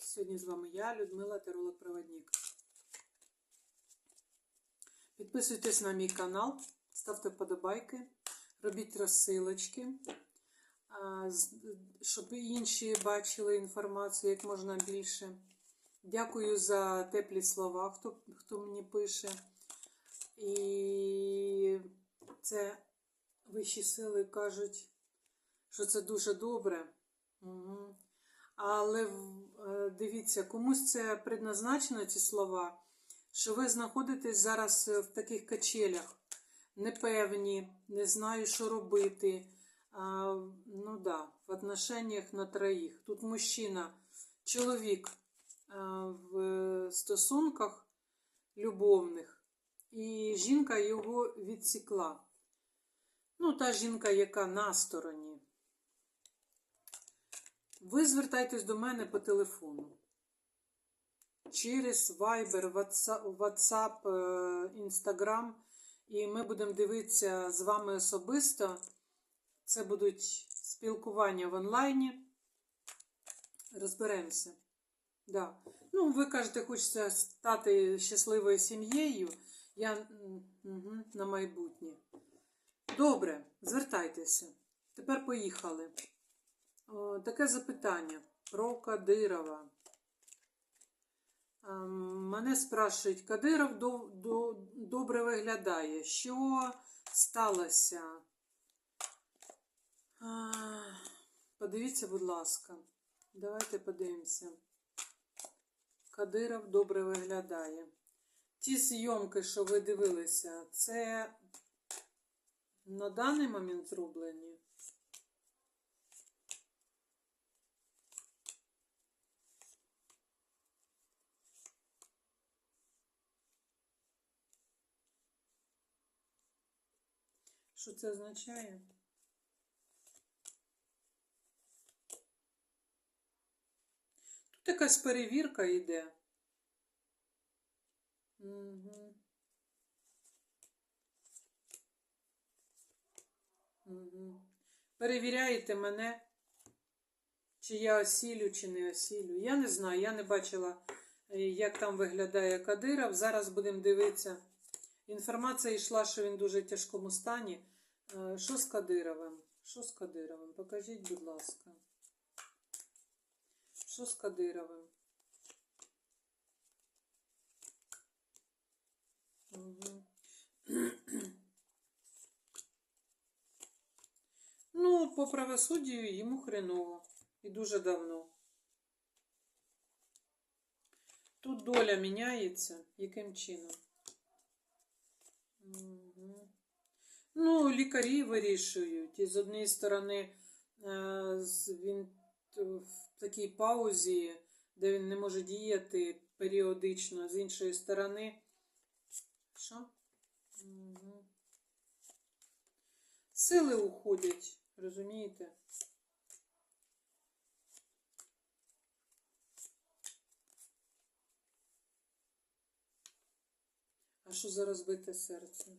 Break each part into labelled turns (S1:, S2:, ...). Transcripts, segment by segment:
S1: Сьогодні з вами я, Людмила Теролог-Проводник. Підписуйтесь на мій канал, ставте вподобайки, робіть розсилочки, щоб інші бачили інформацію як можна більше. Дякую за теплі слова, хто, хто мені пише. І це вищі сили кажуть, що це дуже добре. Угу. Але е, дивіться, комусь це предназначено, ці слова, що ви знаходитесь зараз е, в таких качелях, непевні, не знаю, що робити. А, ну да, в отношеннях на троїх. Тут мужчина, чоловік а, в стосунках любовних, і жінка його відсікла. Ну, та жінка, яка на стороні. Ви звертайтесь до мене по телефону. Через Viber, WhatsApp, е, Instagram. І ми будемо дивитися з вами особисто. Це будуть спілкування в онлайні. Розберемося. Да. Ну, ви кажете, хочеться стати щасливою сім'єю. Я мгм, на майбутнє. Добре, звертайтеся. Тепер поїхали. Таке запитання про Кадирова. Ем, Мене спрашують, Кадиров до, до, добре виглядає. Що сталося? Подивіться, будь ласка. Давайте подивимося. Кадиров добре виглядає. Ті зйомки, що ви дивилися, це на даний момент зроблені. Що це означає? Тут якась перевірка йде. Угу. Угу. Перевіряєте мене, чи я осілю, чи не осілю. Я не знаю, я не бачила, е, як там виглядає Кадиров. Зараз будемо дивитися. Інформація йшла, що він в дуже тяжкому стані. Що з Кадировим? Що з Кадировим? Покажіть, будь ласка. Що з Кадировим? Ну, по правосуддю йому хреново. І дуже давно. Тут доля міняється. Яким чином? Угу. Ну, лікарі вирішують. І з однієї сторони, е, він в такій паузі, де він не може діяти періодично, з іншої сторони. Що? Угу. Сили уходять, розумієте? А що за розбите серце?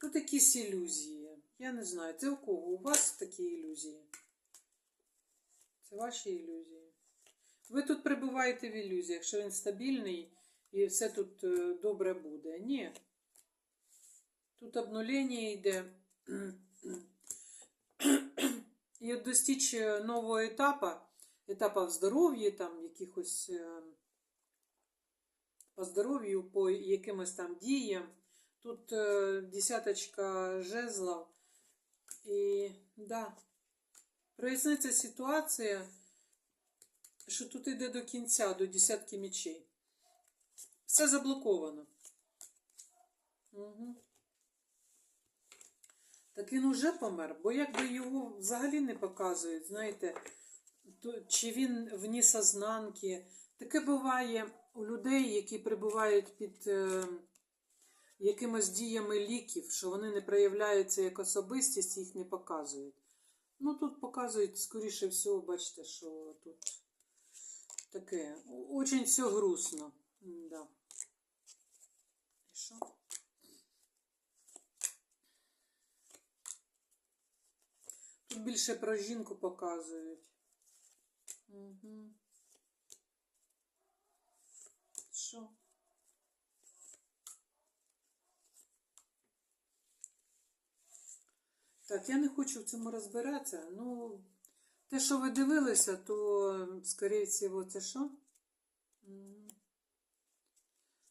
S1: Тут якісь ілюзії. Я не знаю, це у кого? У вас такі ілюзії? Це ваші ілюзії. Ви тут перебуваєте в ілюзіях, що він стабільний і все тут е, добре буде. Ні. Тут обнулення йде. І от достіч е, нового етапу, етапа в здоров'ї, там якихось е, по здоров'ю, по якимось там діям. Тут е, десяточка жезлов. І да, проясниться ситуація, що тут йде до кінця, до десятки мечей. Все заблоковано. Угу. Так він уже помер, бо якби його взагалі не показують, знаєте, то, чи він вні сознанки. Таке буває у людей, які перебувають під е, якимось діями ліків, що вони не проявляються як особистість, їх не показують. Ну тут показують, скоріше всього, бачите, що тут таке. Очень все грустно. Да. І що? Тут більше про жінку показують. Угу. Що? Так, я не хочу в цьому розбиратися. Ну, те, що ви дивилися, то, скоріше всього, це що?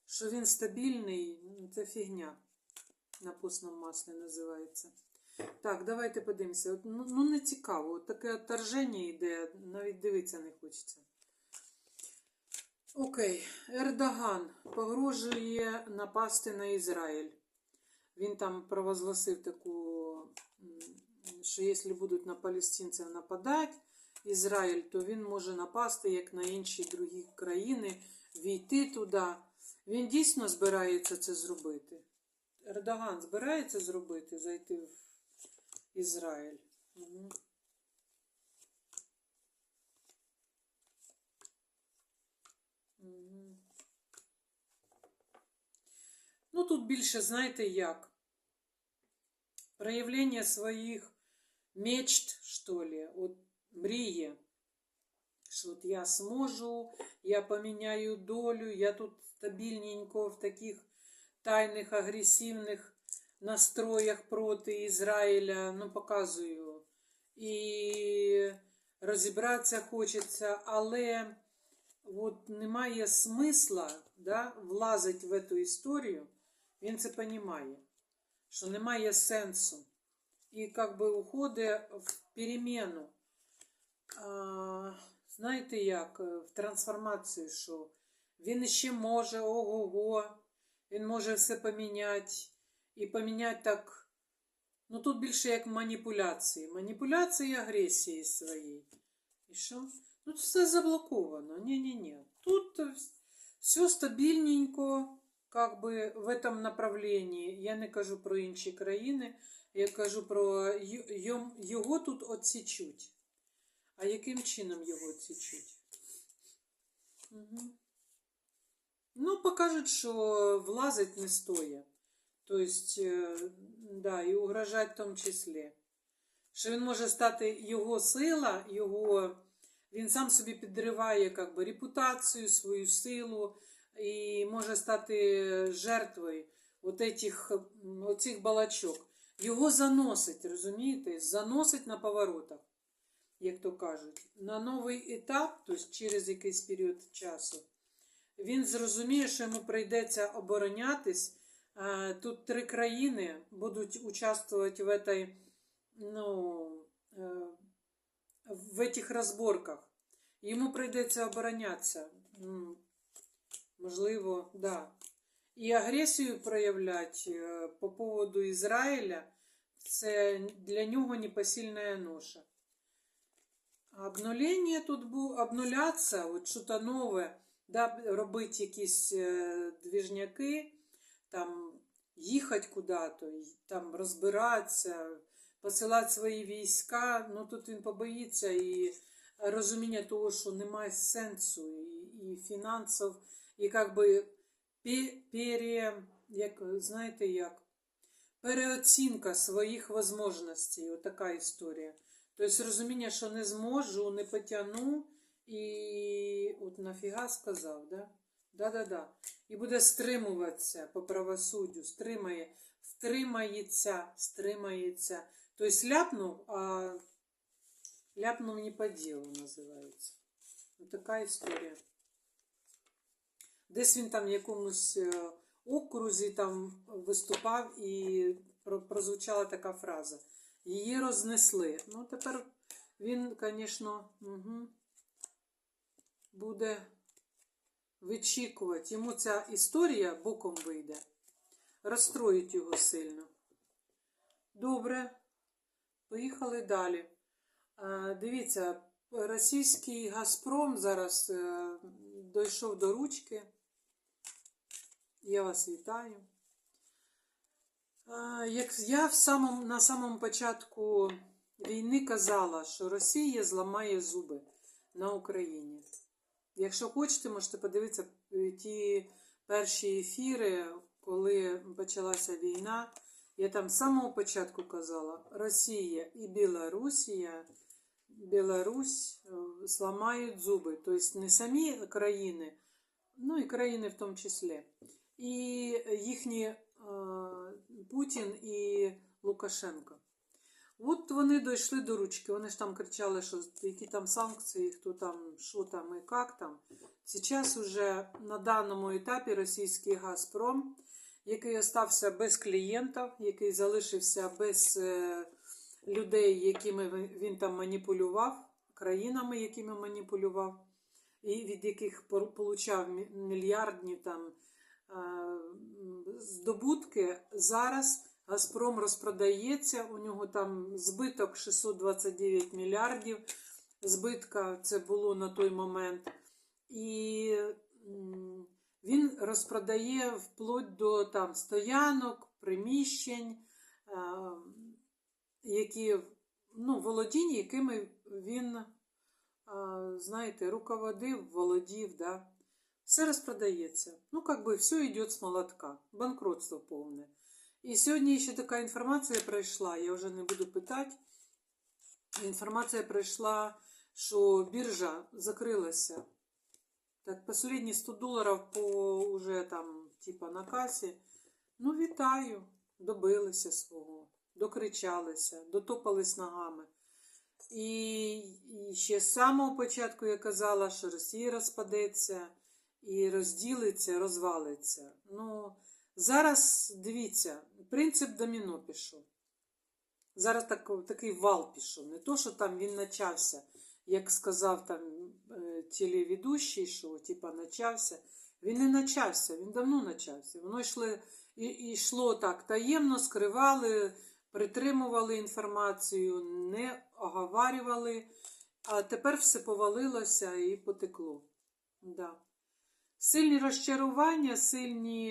S1: Що він стабільний, ну, це фігня. На постному маслі називається. Так, давайте подивимося. От, ну, ну, не цікаво. От таке отторження йде, навіть дивитися не хочеться. Окей, Ердоган погрожує напасти на Ізраїль. Він там провозгласив таку, що якщо будуть на палестинців нападати Ізраїль, то він може напасти, як на інші другі країни, війти туди. Він дійсно збирається це зробити. Ердоган збирається зробити, зайти в Ізраїль. Угу. Угу. Ну, тут більше, знаєте, як? Проявлення своїх мечт, що ли, от мрії. Що от я зможу, я поміняю долю, я тут стабільненько в таких тайних, агресивних настроях проти Ізраїля, ну, показую. І розібратися хочеться, але от немає смисла да, влазить в эту історію, він це розуміє, Що немає сенсу. І як би уходить в перемену. А, знаєте як, в трансформацію, що він ще може ого-го, він може все поміняти. І поміняти так. Ну тут більше як маніпуляції. Маніпуляції агресії своєї. І що? Тут все заблоковано. Ні-ні-ні. Тут все стабільненько, как би в этом направлении. Я не кажу про інші країни, я кажу про його тут отсічуть. А яким чином його отсічуть? Угу. Ну, покажуть, що влазить не стоїть. Тобто, е, да, і угрожать в тому числі. Що він може стати його сила, його, він сам собі підриває как би, репутацію, свою силу і може стати жертвою от этих, м, оцих балачок. Його заносить, розумієте? Заносить на поворотах, як то кажуть. На новий етап, тобто через якийсь період часу, він зрозуміє, що йому прийдеться оборонятись. Е, Тут три країни будуть участвовать в этой, ну, е, в этих розборках. Йому прийдеться оборонятися. Можливо, да. І агресію проявляти е, по поводу Ізраїля це для нього непосильна ноша. Обнулення тут буде обнулятися, от щось нове, да, робити якісь е, двіжняки, там їхати куди-то, там розбиратися, посилати свої війська. Ну тут він побоїться і розуміння того, що немає сенсу, і, і фінансів, і як би пере, як, знаєте як, переоцінка своїх можливостей. Отака історія. Тобто розуміння, що не зможу, не потягну, і от нафіга сказав, да? Да-да-да. І буде стримуватися по правосуддю, стримає, стримається, стримається. Тобто ляпнув, а ляпнув не по ділу називається. Ось така історія. Десь він там в якомусь е, окрузі там виступав і прозвучала така фраза. Її рознесли. Ну, тепер він, звісно, угу, буде вичікувати. Йому ця історія боком вийде. Розстроїть його сильно. Добре. Поїхали далі. Дивіться, російський Газпром зараз е, дійшов до ручки. Я вас вітаю. Як я в самому, на самому початку війни казала, що Росія зламає зуби на Україні. Якщо хочете, можете подивитися е, ті перші ефіри, коли почалася війна. Я там з самого початку казала, Росія і Білорусія Білорусь е, зламають зуби. Тобто не самі країни, ну і країни в тому числі. І їхні е, Путін і Лукашенко. От вони дійшли до ручки. Вони ж там кричали, що які там санкції, хто там, що там і як там. Зараз уже на даному етапі російський Газпром, який остався без клієнтів, який залишився без е, людей, якими він там маніпулював, країнами, якими маніпулював, і від яких получав мільярдні там здобутки, зараз Газпром розпродається, у нього там збиток 629 мільярдів. Збитка це було на той момент. І він розпродає вплоть до там стоянок, приміщень, е, які, ну, володіння, якими він, е, знаєте, руководив, володів, да. Все розпродається. Ну, как бы все йде з молотка. Банкротство повне. І сьогодні ще така інформація прийшла, я вже не буду питати. Інформація прийшла, що біржа закрилася. Так, последні 100 доларів по уже там, типа, на касі. Ну, вітаю. Добилися свого, докричалися, дотопались ногами. І ще з самого початку я казала, що Росія розпадеться і розділиться, розвалиться. Ну, зараз дивіться, принцип доміно пішов. Зараз так, такий вал пішов. Не то, що там він почався, як сказав там е, телеведущий, що типа начався. Він не почався, він давно почався. Воно йшло, і йшло так таємно, скривали, притримували інформацію, не оговарювали, а тепер все повалилося і потекло. Да. Сильні розчарування, сильні,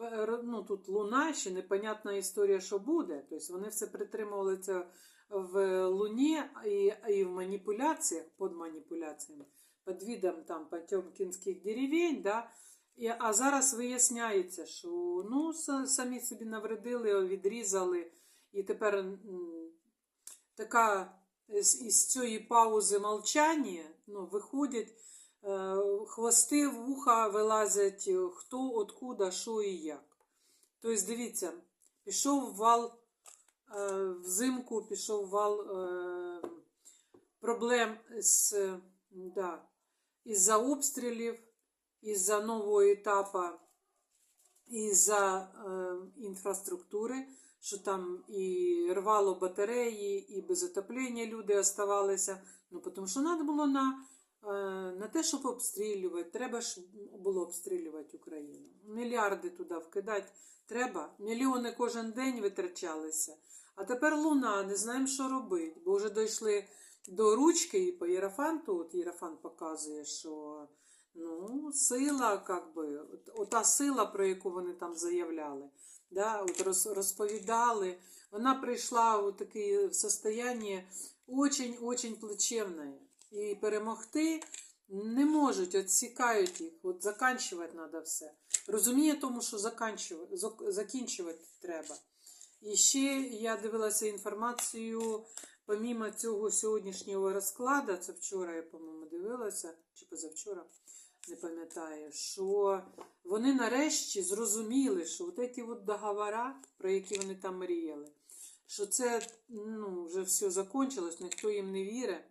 S1: е, ну тут луна, ще непонятна історія, що буде. Тобто вони все притримували це в луні і, і в маніпуляціях, під маніпуляціями, під видом там потьомкінських деревень, да? І, а зараз виясняється, що ну, самі собі навредили, відрізали, і тепер така з, із цієї паузи мовчання ну, виходять хвости, вуха вилазять, е, хто, откуда, що і як. Тобто, дивіться, пішов вал е, взимку, пішов вал е, проблем з, е, да, із-за обстрілів, із-за нового етапу, із-за е, інфраструктури, що там і рвало батареї, і без отоплення люди оставалися. Ну, тому що треба було на, е, на те, щоб обстрілювати. Треба ж було обстрілювати Україну. Мільярди туди вкидати треба. Мільйони кожен день витрачалися. А тепер луна, не знаємо, що робити, бо вже дійшли до ручки і по Єрафанту, от Єрафант показує, що ну, сила, как би, ота сила, про яку вони там заявляли, да, от розповідали, вона прийшла у таке состояние очень-очень плачевне. І перемогти не можуть, відсікають їх, от заканчувати треба все. Розуміє тому, що закінчувати треба. І ще я дивилася інформацію, помімо цього сьогоднішнього розкладу, це вчора я, по-моєму, дивилася, чи позавчора, не пам'ятаю, що вони нарешті зрозуміли, що от ці от договори, про які вони там мріяли, що це ну, вже все закончилось, ніхто їм не вірить,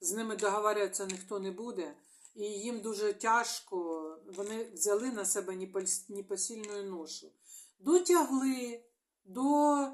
S1: з ними договорятися ніхто не буде. І їм дуже тяжко, вони взяли на себе непос- непосильну ношу. Дотягли, до,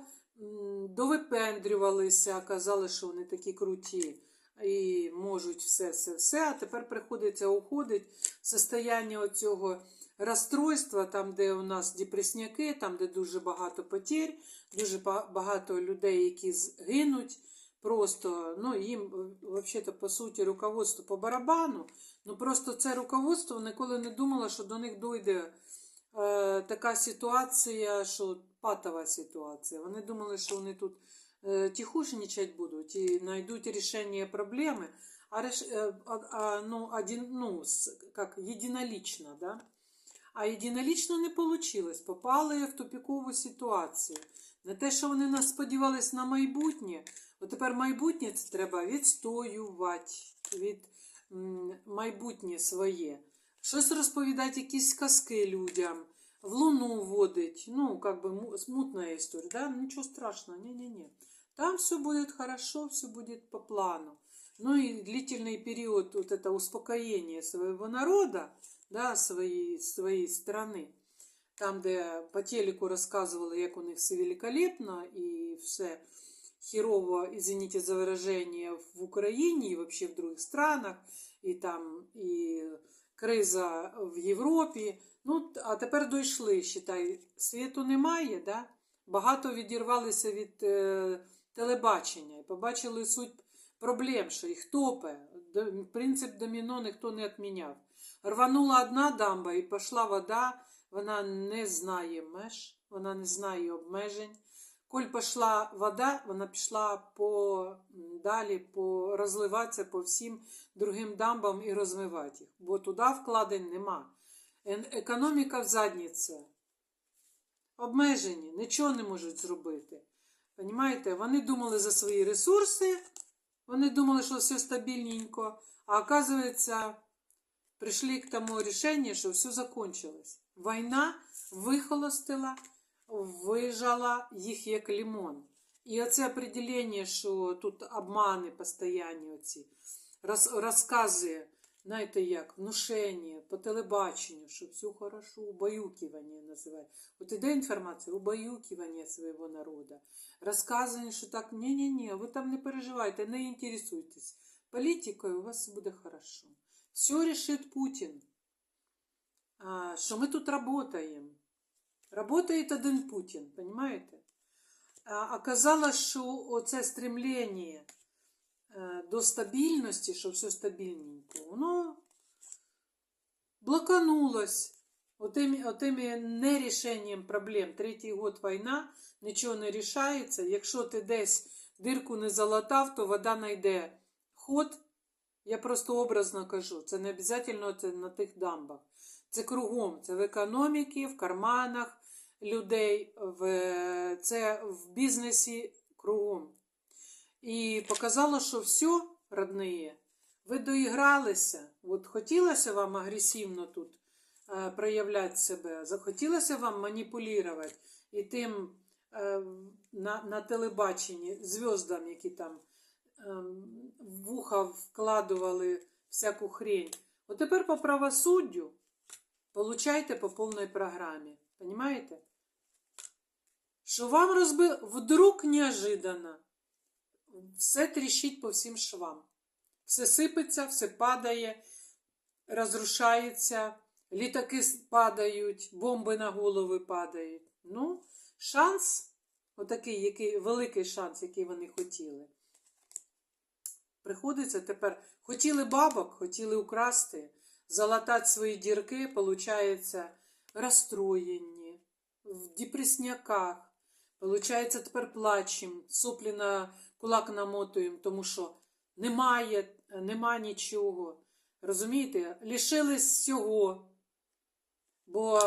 S1: довипендрювалися, казали, що вони такі круті і можуть все, все, все. А тепер приходиться уходить состояння оцього розстройства, там, де у нас депресняки, там, де дуже багато потерь, дуже багато людей, які згинуть. Просто ну, їм, взагалі, по суті, руководство по барабану. Ну просто це руководство ніколи не думало, що до них дойде е, така ситуація, що патова ситуація. Вони думали, що вони тут е, тихушничать будуть і знайдуть рішення проблеми, а, е, а, а, ну, один, ну, как, єдинолічно, да? А єдинолічно не вийшло. Попали в тупікову ситуацію. Не те, що вони нас сподівались на майбутнє, От тепер майбутнє це треба відстоювати від м, майбутнє своє. Щось розповідати, якісь казки людям, в луну водить. Ну, как бы му- смутна історія, да? нічого страшного, ні-ні-ні. Там все будет хорошо, все будет по плану. Ну и длительный период вот это успокоения своего народа, да, своей, своей страны, там, де по телеку розказували, як у них все великолепно і все херово, извините за выражение, в Україні і вообще в других странах, і там і криза в Європі. Ну, а тепер дійшли, считай, світу немає, да? багато відірвалися від е, телебачення і побачили суть проблем, що їх топе. Принцип доміно ніхто не відміняв. Рванула одна дамба і пішла вода, вона не знає меж, вона не знає обмежень. Коль пішла вода, вона пішла по, далі по, розливатися по всім другим дамбам і розмивати їх, бо туди вкладень нема. Економіка в задніці. Обмежені, нічого не можуть зробити. Понімаєте? Вони думали за свої ресурси, вони думали, що все стабільненько, а оказується, прийшли к тому рішенню, що все закончилось. Війна вихолостила, вижала їх як лимон. І оце определення, що тут обмани постоянні оці, роз, розкази, знаєте як, внушення по телебаченню, що все хорошо, убаюкивание називають. От іде інформація, убаюкивание свого народу. Розказування, що так, ні-ні-ні, ви там не переживайте, не інтересуйтесь. Політикою у вас буде хорошо. Все решит Путін. Що ми тут работаємо. Работает один Путін, понимаете? Оказалось, що оце стремлення е, до стабільності, що все стабільненько, воно блоканулось отими, отими нерішенням проблем. Третій год війна, нічого не рішається. Якщо ти десь дирку не залатав, то вода знайде ход. Я просто образно кажу, це не обов'язково на тих дамбах. Це кругом, це в економіці, в карманах людей, в, це в бізнесі кругом. І показало, що все, родные, ви доігралися. От хотілося вам агресивно тут е, проявляти себе, захотілося вам маніпулювати і тим е, на, на телебаченні зв'яздам, які там ем, в вуха вкладували всяку хрень. От тепер по правосуддю получайте по повній програмі. Понимаете? Що вам розби... вдруг неожиданно все тріщить по всім швам. Все сипеться, все падає, розрушається, літаки падають, бомби на голови падають. Ну, шанс, отакий, який, великий шанс, який вони хотіли. Приходиться тепер. Хотіли бабок, хотіли украсти, залатати свої дірки, получається, розстроєні, в депресняках. Получається, тепер плачем, соплі на кулак намотуємо, тому що немає, нема нічого. Розумієте? Лишились всього. Бо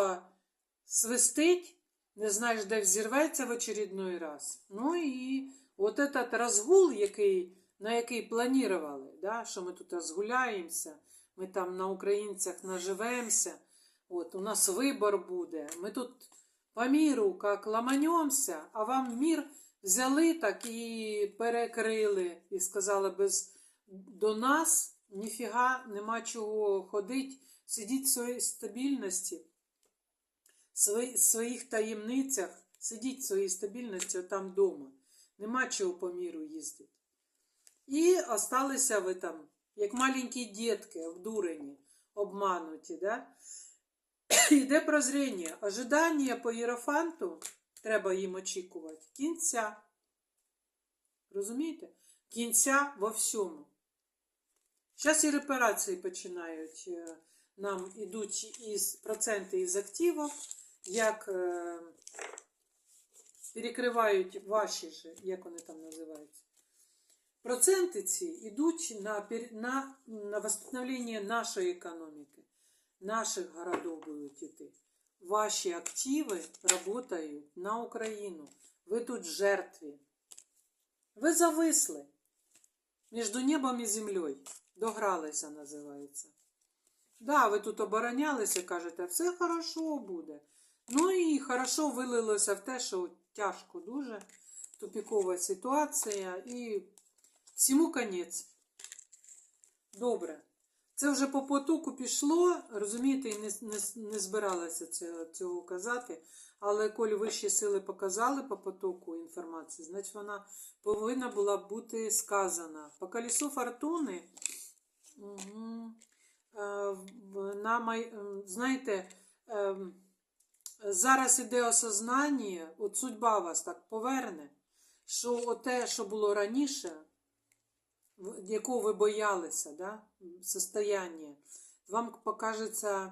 S1: свистить, не знаєш, де взірветься в очередной раз. Ну і от этот розгул, який, на який планували, да, що ми тут розгуляємося, ми там на українцях наживемося, от у нас вибор буде. Ми тут по міру як ламанемося, а вам мір взяли так і перекрили, і сказали, без до нас ніфіга нема чого ходить, сидіть в своїй стабільності, свої- своїх таємницях, сидіть в своїй стабільності там вдома. Нема чого по міру їздити. І осталися ви там, як маленькі дітки, обдурені, обмануті, да? Йде прозріння. Ожидання по Єрофанту треба їм очікувати. Кінця. Розумієте? Кінця во всьому. Зараз і репарації починають. е, Нам ідуть із проценти із активів, як е, перекривають ваші ж, як вони там називаються. Проценти ці йдуть на, на, на восстановлення нашої економіки, наших городов будуть йти. Ваші активи працюють на Україну. Ви тут жертві. Ви зависли між небом і землею. Догралися, називається. Да, ви тут оборонялися, кажете, все хорошо буде. Ну і хорошо вилилося в те, що тяжко дуже, тупікова ситуація і всьому конець. Добре. Це вже по потоку пішло, розумієте, і не, не, не збиралася це, цього казати. Але коль вищі сили показали по потоку інформації, значить вона повинна була бути сказана. По колесу фортуни, угу, на май, знаєте, ем, зараз іде осознання, от судьба вас так поверне, що те, що було раніше, якого ви боялися, да, состояние, вам покажеться е,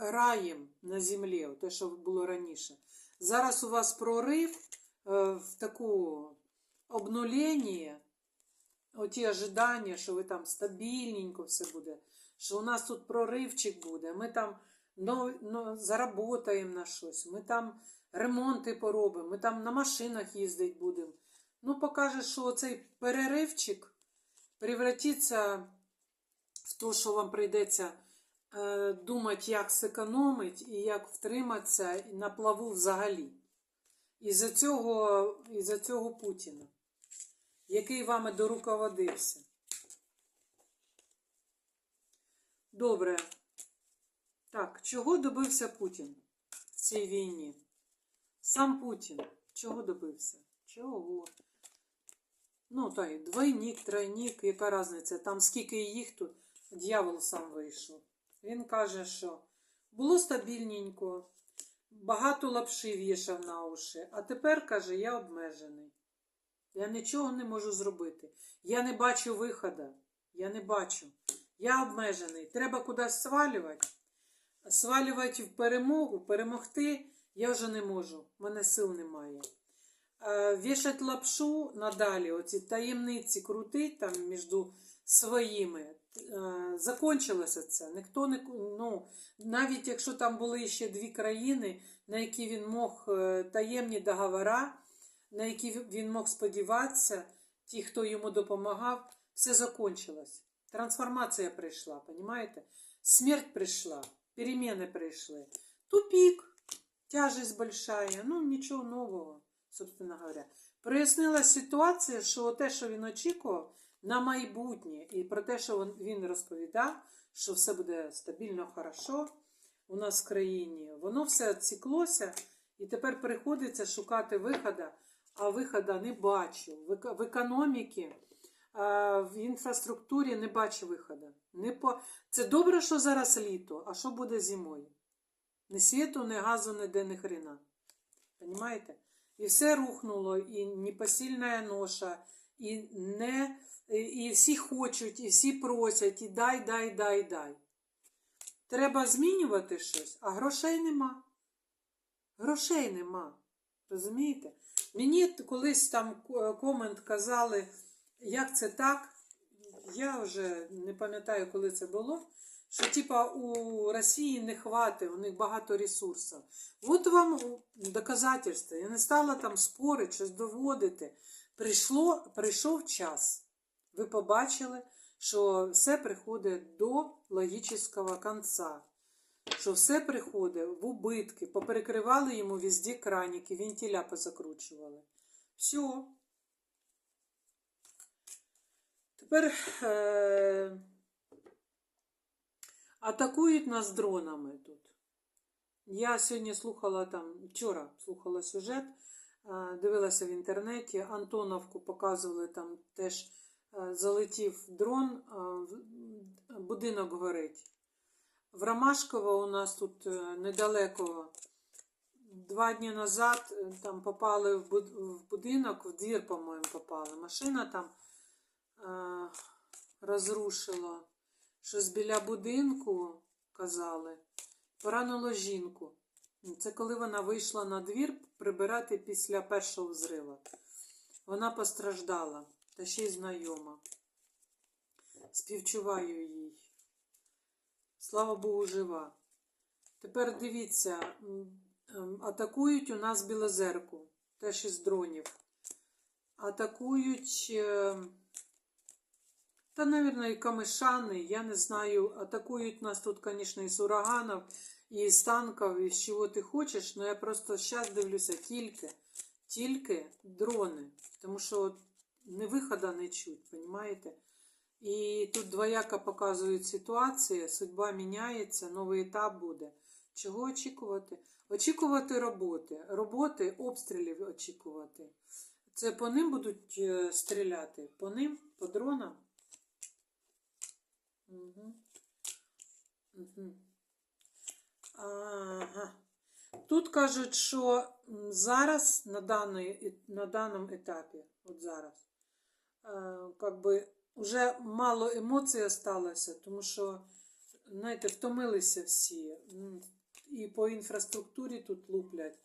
S1: раєм на землі, те, що було раніше. Зараз у вас прорив е, в таку обнулення, оті ожидання, що ви там стабільненько все буде, що у нас тут проривчик буде, ми там ну, ну, заработаємо на щось, ми там ремонти поробимо, ми там на машинах їздити будемо. Ну, покаже, що цей переривчик превратиться в те, що вам прийдеться е, думати, як зекономити і як втриматися на плаву взагалі. Із-за цього, із-за цього Путіна, який вами доруководився. Добре. Так, чого добився Путін в цій війні? Сам Путін. Чого добився? Чого? Ну, та й двойник, тройник, яка різниця? Там скільки їх тут, дьявол сам вийшов. Він каже, що було стабільненько, багато лапши вішав на уші, а тепер, каже, я обмежений. Я нічого не можу зробити. Я не бачу виходу. Я не бачу. Я обмежений. Треба кудись свалювати. Свалювати в перемогу, перемогти я вже не можу. У мене сил немає. Е, Вішать лапшу надалі, оці таємниці крутить там між своїми. Е, Закончилося це. Ніхто не ну, навіть якщо там були ще дві країни, на які він мог е, таємні договори, на які він мог сподіватися, ті, хто йому допомагав, все закончилось. Трансформація прийшла, розумієте? Смерть прийшла, переміни прийшли. Тупік, тяжесть большая, ну нічого нового, собственно говоря. Прояснилась ситуація, що те, що він очікував на майбутнє, і про те, що він розповідав, що все буде стабільно, хорошо у нас в країні, воно все відсіклося, і тепер приходиться шукати виходу, а виходу не бачу. В економіці, в інфраструктурі не бачу виходу. Не по... Це добре, що зараз літо, а що буде зимою? Ні світу, ні газу, ніде, ні хрена. Понимаєте? І все рухнуло, і непосильна ноша, і не, і- всі хочуть, і всі просять, і дай, дай, дай, дай. Треба змінювати щось, а грошей нема. Грошей нема. Розумієте? Мені колись там комент казали, як це так. Я вже не пам'ятаю, коли це було. Що типа у Росії не хватить, у них багато ресурсів. От вам доказательство. Я не стала там спорити, щось доводити. Прийшло, прийшов час. Ви побачили, що все приходить до логічного кінця. Що все приходить в убитки, поперекривали йому везде краніки, вентиля позакручували. Все. Тепер е- атакують нас дронами тут. Я сьогодні слухала там, вчора слухала сюжет, дивилася в інтернеті, Антоновку показували там теж залетів дрон, будинок горить. В Ромашково у нас тут е, недалеко. Два дні назад е, там попали в в будинок, в двір, по-моєму, попали. Машина там е, розрушила. Щось біля будинку казали. Поранило жінку. Це коли вона вийшла на двір прибирати після першого взриву. Вона постраждала, та ще й знайома. Співчуваю їй. Слава Богу, жива. Тепер дивіться, атакують у нас Білозерку, теж із дронів. атакують. Та, мабуть, і камишани, я не знаю. Атакують нас тут, звісно, із ураганів, і з танків, і з чого ти хочеш. але я просто зараз дивлюся тільки, тільки дрони. Тому що не виходу не чуть, розумієте? І тут двояко показують ситуація, судьба міняється, новий етап буде. Чого очікувати? Очікувати роботи. Роботи, обстрілів очікувати. Це по ним будуть е, стріляти? По ним? По дронам? Угу. Угу. Ага. Тут кажуть, що зараз на, даної, на даному етапі, от зараз, е, как би вже мало емоцій осталося, тому що, знаєте, втомилися всі. І по інфраструктурі тут луплять.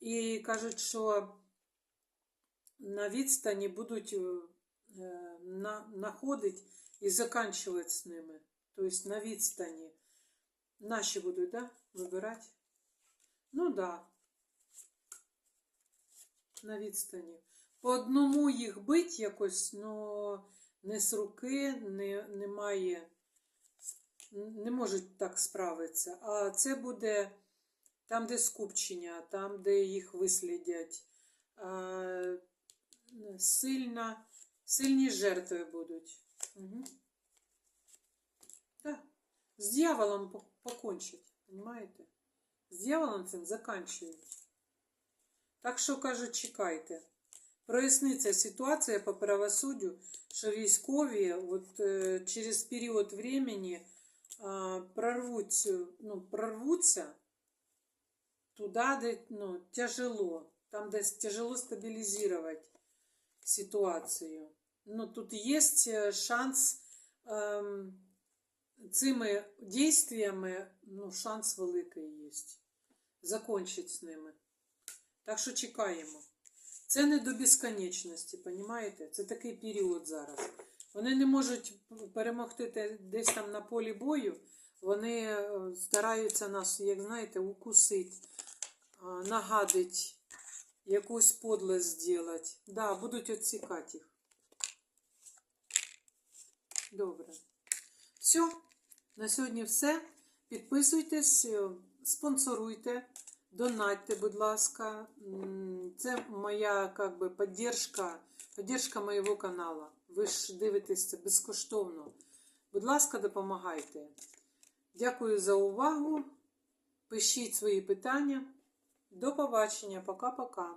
S1: І кажуть, що на відстані будуть е, і заканчувати з ними. Тобто на відстані. Наші будуть, да? Вибирати? Ну да. На відстані. По одному їх бить якось, ну не з руки, не, немає, не можуть так справитися. А це буде там, де скупчення, там, де їх вислідять. Сильна, сильні жертви будуть. Угу. Так. З дьяволом покончить, понимаєте? З дьяволом цим заканчують. Так що кажуть, чекайте. Проясниться ситуація по правосуддю, що військові от, е, через період времени а, прорвуть, ну, прорвуться туди, де ну, тяжело, там, де тяжело стабілізувати ситуацію. Ну, тут є е, шанс цими дійствами, ну, шанс великий є. Закончить з ними. Так що чекаємо. Це не до безконечності, понімаєте? Це такий період зараз. Вони не можуть перемогти десь там на полі бою. Вони е, стараються нас, як знаєте, укусити, нагадити, якусь подлость зробити. Да, будуть відсікати їх. Добре. Все. На сьогодні все. Підписуйтесь, е, спонсоруйте, донатьте, будь ласка. Це моя как би, поддержка, поддержка моєго каналу. Ви ж дивитесь це безкоштовно. Будь ласка, допомагайте. Дякую за увагу. Пишіть свої питання. До побачення. Пока-пока.